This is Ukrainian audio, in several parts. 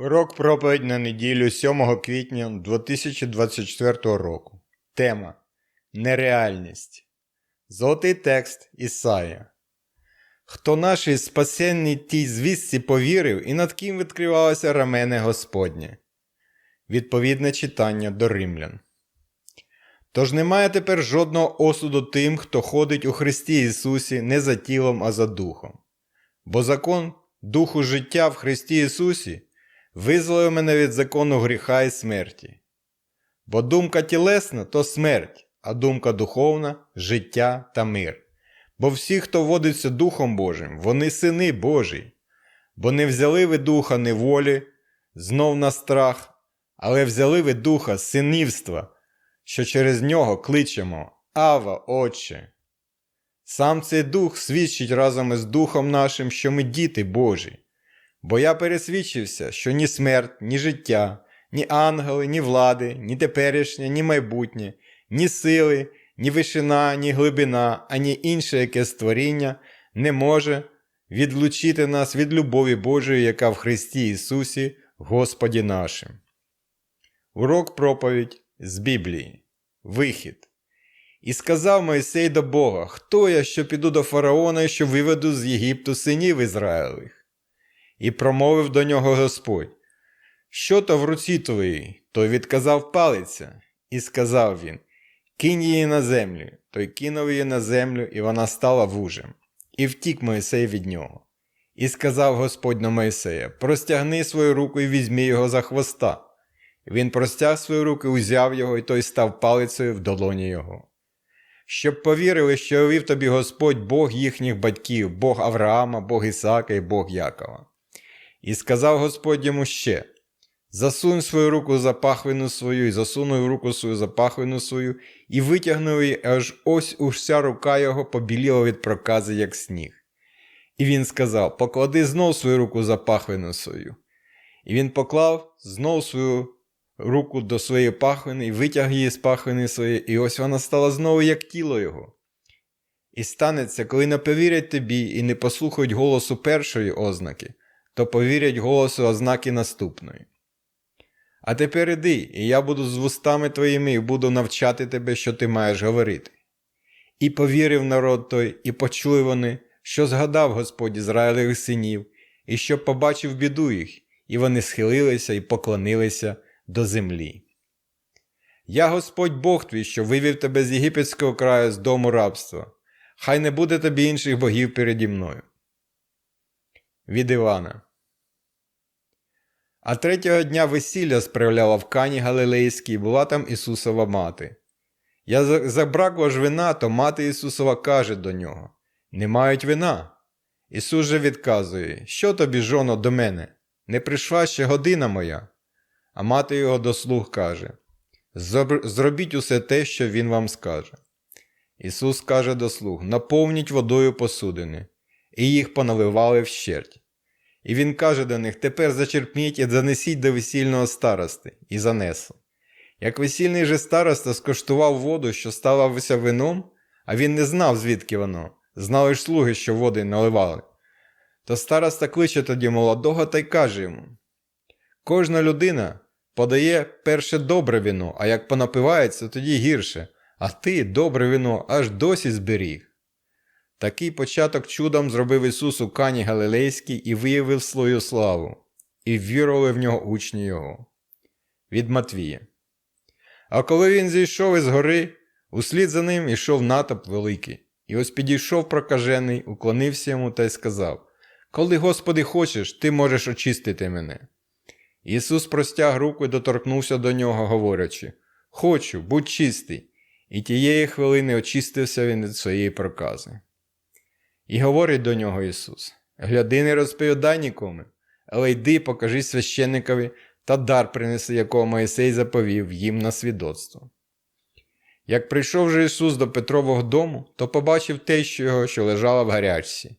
Урок проповідь на неділю 7 квітня 2024 року. Тема Нереальність. Золотий текст Ісая. Хто нашій спасенній тій звістці повірив і над ким відкривалося рамене Господнє. Відповідне читання до римлян. Тож немає тепер жодного осуду тим, хто ходить у Христі Ісусі не за тілом, а за духом. Бо закон духу життя в Христі Ісусі визволив мене від закону гріха і смерті. Бо думка тілесна то смерть, а думка духовна життя та мир. Бо всі, хто водиться Духом Божим, вони сини Божі, бо не взяли ви духа неволі, знов на страх, але взяли ви духа синівства, що через нього кличемо Ава, Отче. Сам цей дух свідчить разом із Духом нашим, що ми діти Божі. Бо я пересвідчився, що ні смерть, ні життя, ні ангели, ні влади, ні теперішнє, ні майбутнє, ні сили, ні вишина, ні глибина, ані інше яке створіння не може відлучити нас від любові Божої, яка в Христі Ісусі, Господі нашим. Урок проповідь з Біблії. Вихід. І сказав Мойсей до Бога: Хто я, що піду до фараона і що виведу з Єгипту синів Ізраїлевих? І промовив до нього Господь: Що то в руці твоїй? Той відказав палиця, і сказав він: Кинь її на землю. Той кинув її на землю, і вона стала вужем. І втік Моїсей від нього. І сказав Господь на Моїсея: Простягни свою руку і візьми його за хвоста. Він простяг свою руку, узяв його, і той став палицею в долоні його. Щоб повірили, що вів тобі Господь Бог їхніх батьків, Бог Авраама, Бог Ісака і Бог Якова. І сказав Господь йому ще: Засунь свою руку за пахвину свою, і засунув руку свою за пахвину свою, і витягнув її, аж ось уся рука його побіліла від прокази, як сніг. І він сказав: Поклади знов свою руку за пахвину свою. І він поклав знов свою руку до своєї пахвини і витяг її з пахвини своєї, і ось вона стала знову, як тіло його. І станеться, коли не повірять тобі і не послухають голосу першої ознаки, то повірять голосу ознаки наступної. А тепер іди, і я буду з вустами твоїми і буду навчати тебе, що ти маєш говорити. І повірив народ той, і почули вони, що згадав Господь Ізраїлевих синів, і що побачив біду їх, і вони схилилися і поклонилися до землі. Я Господь Бог твій, що вивів тебе з єгипетського краю з дому рабства. Хай не буде тобі інших богів переді мною. Від Івана. А третього дня весілля справляла в Кані Галилейській, була там Ісусова мати. Я забракло ж вина, то мати Ісусова каже до нього Не мають вина. Ісус же відказує, що тобі, жоно, до мене? Не прийшла ще година моя. А мати його до слуг каже Зробіть усе те, що він вам скаже. Ісус каже до слуг Наповніть водою посудини, і їх поналивали вщерть. І він каже до них Тепер зачерпніть і занесіть до весільного старости, і занесли. Як весільний же староста скоштував воду, що ставалося вином, а він не знав, звідки воно, знали ж слуги, що води наливали. То староста кличе тоді молодого та й каже йому Кожна людина подає перше добре вино, а як понапивається, тоді гірше, а ти добре вино аж досі зберіг. Такий початок чудом зробив Ісус у Кані Галилейській і виявив свою славу, і ввірували в нього учні Його. Від Матвія. А коли він зійшов із гори, услід за ним ішов натовп великий, і ось підійшов прокажений, уклонився йому та й сказав Коли, Господи, хочеш, ти можеш очистити мене. Ісус простяг руку і доторкнувся до нього, говорячи Хочу, будь чистий. І тієї хвилини очистився він від своєї прокази. І говорить до нього Ісус: Гляди, не розповідай нікому, але йди, покажи священникові та дар принеси, якого Моїсей заповів їм на свідоцтво. Як прийшов же Ісус до Петрового дому, то побачив те, що його, що лежала в гарячці,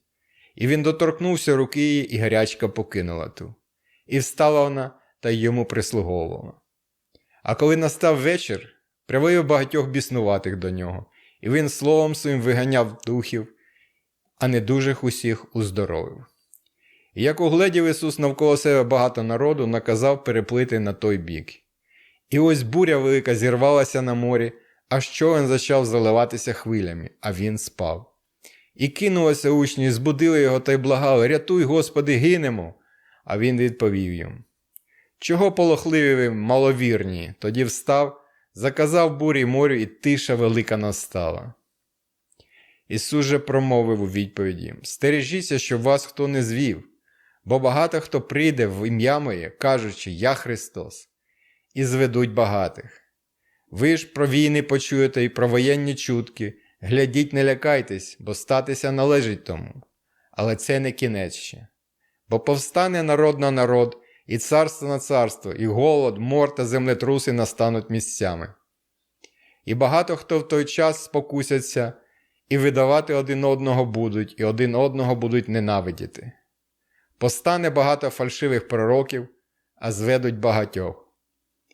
і він доторкнувся руки її, і гарячка покинула ту. І встала вона та й йому прислуговувала. А коли настав вечір, привив багатьох біснуватих до нього, і він словом своїм виганяв духів, а недужих усіх уздоровив. І як угледів Ісус навколо себе багато народу, наказав переплити на той бік. І ось буря велика зірвалася на морі, аж човен почав заливатися хвилями, а він спав. І кинулися учні, збудили його та й благали Рятуй, Господи, гинемо. А він відповів їм Чого полохливі маловірні? Тоді встав, заказав бурі морю, і тиша велика настала. Ісус же промовив у відповіді Стережіться, щоб вас хто не звів, бо багато хто прийде в ім'я моє, кажучи Я Христос, і зведуть багатих. Ви ж про війни почуєте і про воєнні чутки, глядіть, не лякайтесь, бо статися належить тому. Але це не кінець ще. Бо повстане народ на народ, і царство на царство, і голод, мор та землетруси настануть місцями. І багато хто в той час спокусяться, і видавати один одного будуть, і один одного будуть ненавидіти. Постане багато фальшивих пророків, а зведуть багатьох.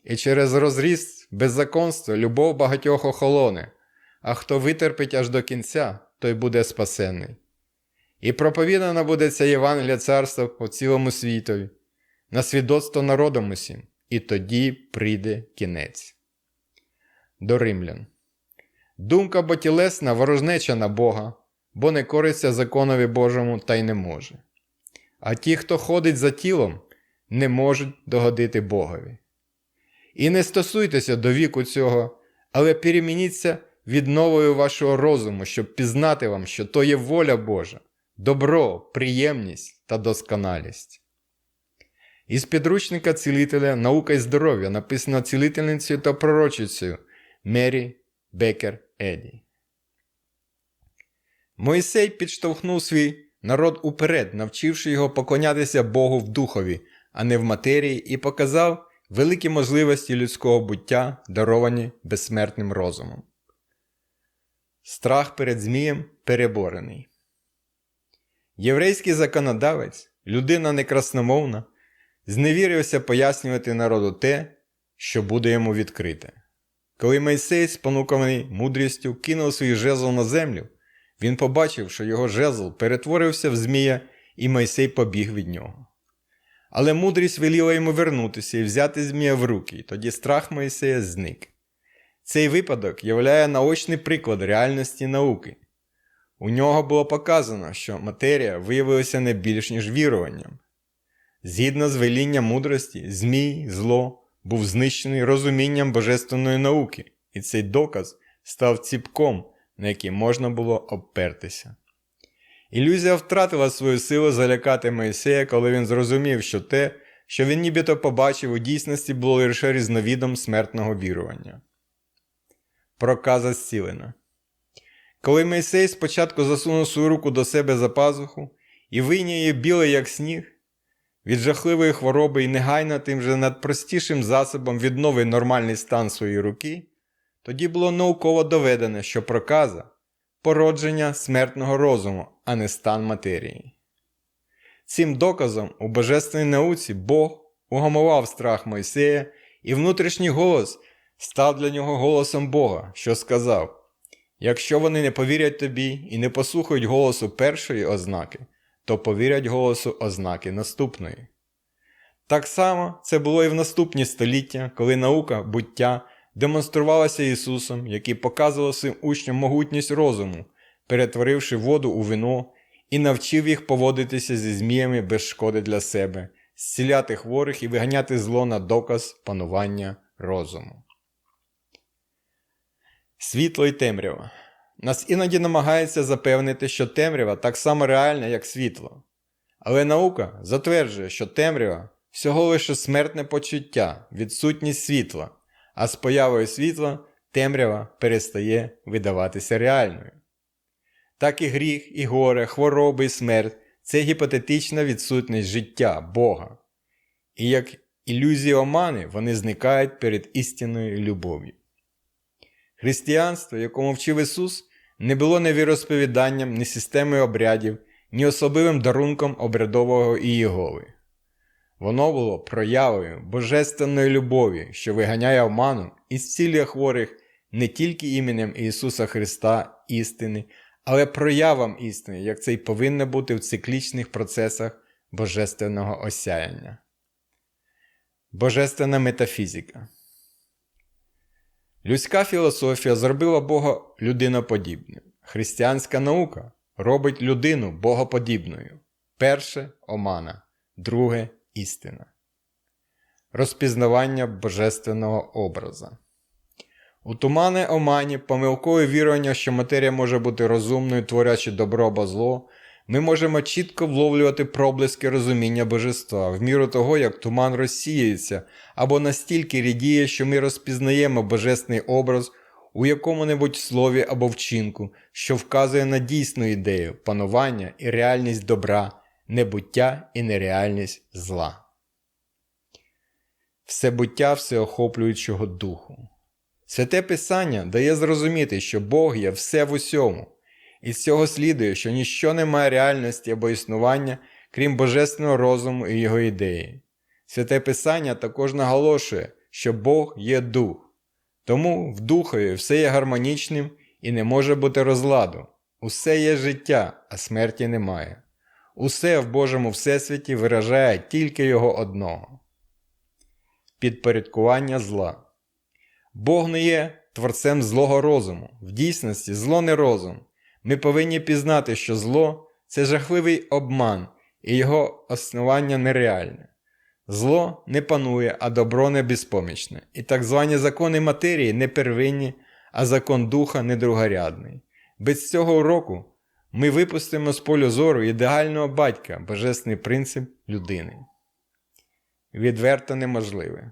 І через розріст беззаконства любов багатьох охолоне, а хто витерпить аж до кінця, той буде спасенний. І проповідана буде ця Євангелія царства по цілому світові, на свідоцтво народом усім, і тоді прийде кінець. До римлян. Думка бо тілесна ворожнеча на Бога, бо не кориться законові Божому та й не може. А ті, хто ходить за тілом, не можуть догодити Богові. І не стосуйтеся до віку цього, але перемініться відновою вашого розуму, щоб пізнати вам, що то є воля Божа, добро, приємність та досконалість. Із підручника цілителя Наука і здоров'я написано цілительницею та пророчицею Мері Бекер Еді. Мойсей підштовхнув свій народ уперед, навчивши його поклонятися Богу в духові, а не в матерії, і показав великі можливості людського буття, даровані безсмертним розумом. Страх перед Змієм переборений. Єврейський законодавець, людина некрасномовна, зневірився пояснювати народу те, що буде йому відкрите. Коли Мойсей, спонуканий мудрістю, кинув свій жезл на землю, він побачив, що його жезл перетворився в Змія, і Мойсей побіг від нього. Але мудрість веліла йому вернутися і взяти Змія в руки, і тоді страх Мойсея зник. Цей випадок являє наочний приклад реальності науки. У нього було показано, що матерія виявилася не більш ніж віруванням. Згідно з велінням мудрості, Змій, зло був знищений розумінням божественної науки, і цей доказ став ціпком, на який можна було обпертися. Ілюзія втратила свою силу залякати Моїсея, коли він зрозумів, що те, що він нібито побачив у дійсності, було лише різновідом смертного вірування. Проказа зцілена. Коли Мойсей спочатку засунув свою руку до себе за пазуху і вийняв її біле, як сніг, від жахливої хвороби і негайно тим же надпростішим засобом відновив нормальний стан своєї руки, тоді було науково доведено, що проказа породження смертного розуму, а не стан матерії. Цим доказом у божественній науці Бог угамував страх Мойсея, і внутрішній голос став для нього голосом Бога, що сказав: Якщо вони не повірять тобі і не послухають голосу першої ознаки, то повірять голосу ознаки наступної. Так само це було і в наступні століття, коли наука буття демонструвалася Ісусом, який показував своїм учням могутність розуму, перетворивши воду у вино і навчив їх поводитися зі зміями без шкоди для себе, зціляти хворих і виганяти зло на доказ панування розуму. Світло і темрява. Нас іноді намагається запевнити, що темрява так само реальна, як світло. Але наука затверджує, що темрява всього лише смертне почуття, відсутність світла, а з появою світла темрява перестає видаватися реальною. Так і гріх, і горе, хвороби і смерть це гіпотетична відсутність життя Бога. І як ілюзії омани вони зникають перед істинною любов'ю. Християнство, якому вчив Ісус, не було ні віросповіданням, ні системою обрядів, ні особливим дарунком обрядового Ієгови. Воно було проявою божественної любові, що виганяє оману і зцілює хворих не тільки іменем Ісуса Христа істини, але проявам істини, як це й повинно бути в циклічних процесах божественного осяяння. Божественна метафізика. Людська філософія зробила Бога людиноподібним. Християнська наука робить людину богоподібною. Перше омана, друге істина. Розпізнавання божественного образа. У тумане омані помилкове вірування, що матерія може бути розумною, творячи добро або зло, ми можемо чітко вловлювати проблиски розуміння божества в міру того, як туман розсіюється або настільки рідіє, що ми розпізнаємо божественний образ у якому-небудь слові або вчинку, що вказує на дійсну ідею, панування і реальність добра, небуття і нереальність зла. Всебуття всеохоплюючого духу. Святе Писання дає зрозуміти, що Бог є все в усьому. Із цього слідує, що ніщо не має реальності або існування, крім божественного розуму і його ідеї. Святе Писання також наголошує, що Бог є дух. Тому в духові все є гармонічним і не може бути розладу. Усе є життя, а смерті немає. Усе в Божому Всесвіті виражає тільки його одного. Підпорядкування зла. Бог не є творцем злого розуму. В дійсності зло не розум. Ми повинні пізнати, що зло це жахливий обман, і його основання нереальне. Зло не панує, а добро не безпомічне. І так звані закони матерії не первинні, а закон духа не другорядний. Без цього уроку ми випустимо з полю зору ідеального батька, божественний принцип людини. Відверто неможливе.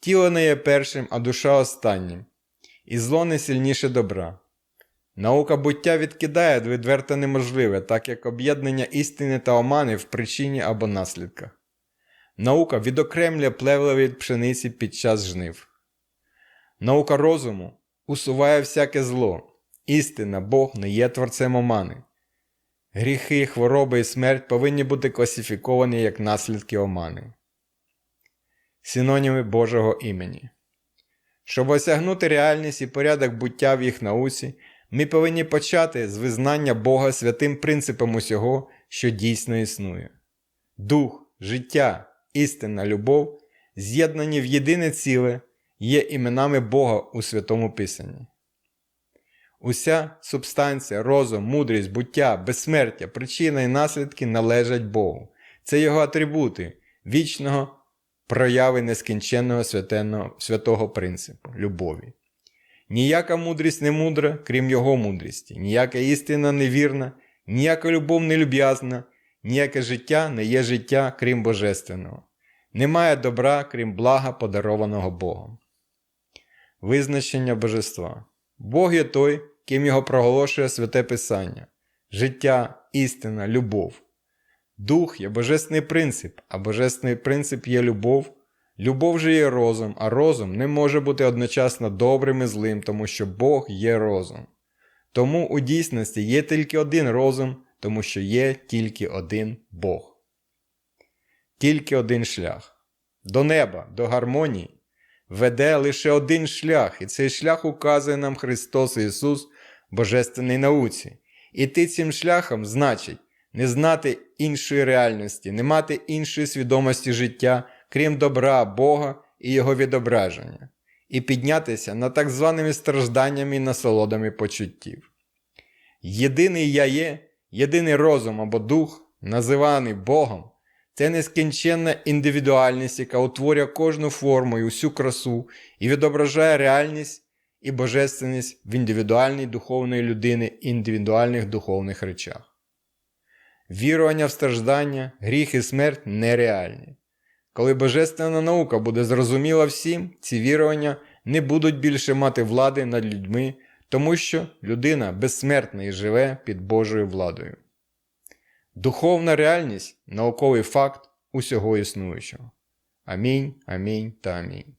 Тіло не є першим, а душа останнім, і зло не сильніше добра. Наука буття відкидає відверто неможливе, так як об'єднання істини та омани в причині або наслідках. Наука відокремлює плевла від пшениці під час жнив. Наука розуму усуває всяке зло. Істина, Бог не є творцем омани. Гріхи, хвороби і смерть повинні бути класифіковані як наслідки омани. Синоніми Божого імені. Щоб осягнути реальність і порядок буття в їх науці, ми повинні почати з визнання Бога святим принципом усього, що дійсно існує. Дух, життя, істина, любов, з'єднані в єдине ціле, є іменами Бога у Святому Писанні. Уся субстанція, розум, мудрість, буття, безсмертя, причина і наслідки належать Богу. Це його атрибути вічного прояви нескінченного святого принципу любові. Ніяка мудрість не мудра, крім його мудрості, ніяка істина не вірна, ніяка любов не люб'язна, ніяке життя не є життя, крім божественного. Немає добра, крім блага, подарованого Богом. Визначення божества. Бог є той, ким його проголошує святе Писання, життя, істина, любов. Дух є божественний принцип, а божественний принцип є любов. Любов же є розум, а розум не може бути одночасно добрим і злим, тому що Бог є розум. Тому у дійсності є тільки один розум, тому що є тільки один Бог. Тільки один шлях. До неба, до гармонії веде лише один шлях, і цей шлях указує нам Христос Ісус в Божественній науці. Іти цим шляхом значить не знати іншої реальності, не мати іншої свідомості життя, крім добра Бога і Його відображення, і піднятися над так званими стражданнями і насолодами почуттів. Єдиний я є, єдиний розум або дух, називаний Богом, це нескінченна індивідуальність, яка утворює кожну форму і усю красу і відображає реальність і божественність в індивідуальній духовної людини і індивідуальних духовних речах. Вірування в страждання, гріх і смерть нереальні. Коли божественна наука буде зрозуміла всім, ці вірування не будуть більше мати влади над людьми, тому що людина безсмертна і живе під Божою владою. Духовна реальність науковий факт усього існуючого. Амінь, амінь та амінь.